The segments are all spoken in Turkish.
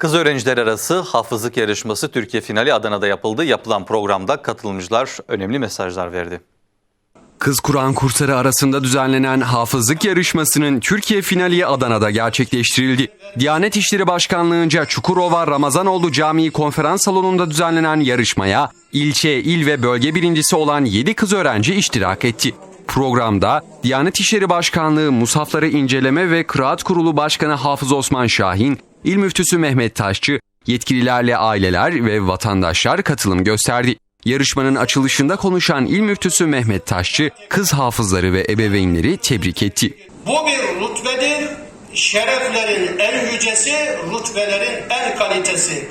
Kız öğrenciler arası hafızlık yarışması Türkiye finali Adana'da yapıldı. Yapılan programda katılımcılar önemli mesajlar verdi. Kız Kur'an kursları arasında düzenlenen hafızlık yarışmasının Türkiye finali Adana'da gerçekleştirildi. Diyanet İşleri Başkanlığı'nca Çukurova Ramazanoğlu Camii konferans salonunda düzenlenen yarışmaya ilçe, il ve bölge birincisi olan 7 kız öğrenci iştirak etti. Programda Diyanet İşleri Başkanlığı Musafları İnceleme ve Kıraat Kurulu Başkanı Hafız Osman Şahin, İl Müftüsü Mehmet Taşçı, yetkililerle aileler ve vatandaşlar katılım gösterdi. Yarışmanın açılışında konuşan İl Müftüsü Mehmet Taşçı, kız hafızları ve ebeveynleri tebrik etti. Bu bir rütbedir. Şereflerin en yücesi, rütbelerin en kalitesi.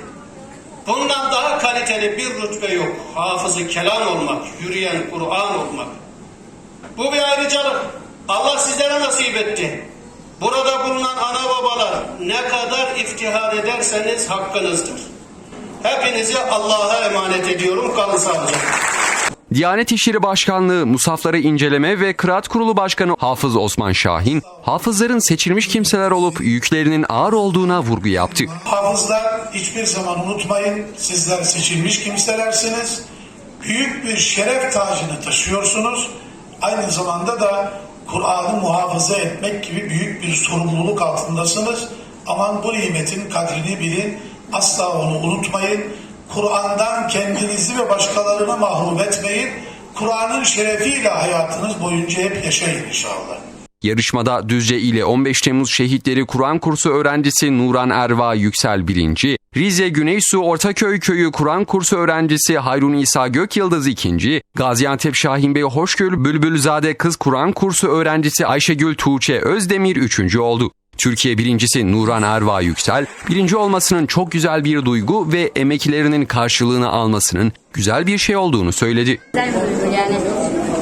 Bundan daha kaliteli bir rütbe yok. Hafızı kelam olmak, yürüyen Kur'an olmak. Bu bir ayrıcalık. Allah sizlere nasip etti. Burada bulunan ana babalar ne kadar iftihar ederseniz hakkınızdır. Hepinizi Allah'a emanet ediyorum. Kalın sağlıcakla. Diyanet İşleri Başkanlığı Musafları İnceleme ve Kıraat Kurulu Başkanı Hafız Osman Şahin, hafızların seçilmiş kimseler olup yüklerinin ağır olduğuna vurgu yaptı. Hafızlar hiçbir zaman unutmayın sizler seçilmiş kimselersiniz. Büyük bir şeref tacını taşıyorsunuz. Aynı zamanda da Kur'an'ı muhafaza etmek gibi büyük bir sorumluluk altındasınız. Aman bu nimetin kadrini bilin. Asla onu unutmayın. Kur'an'dan kendinizi ve başkalarını mahrum etmeyin. Kur'an'ın şerefiyle hayatınız boyunca hep yaşayın inşallah. Yarışmada Düzce ile 15 Temmuz Şehitleri Kur'an kursu öğrencisi Nuran Erva Yüksel birinci, Rize Güneysu Ortaköy Köyü Kur'an kursu öğrencisi Hayrun İsa Gökyıldız ikinci, Gaziantep Şahinbey Hoşgöl Bülbülzade Kız Kur'an kursu öğrencisi Ayşegül Tuğçe Özdemir üçüncü oldu. Türkiye birincisi Nuran Erva Yüksel, birinci olmasının çok güzel bir duygu ve emeklerinin karşılığını almasının güzel bir şey olduğunu söyledi. Güzel bir duygu yani.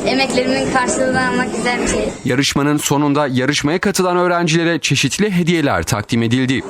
Emeklerimin karşılığını almak güzel bir şey. Yarışmanın sonunda yarışmaya katılan öğrencilere çeşitli hediyeler takdim edildi.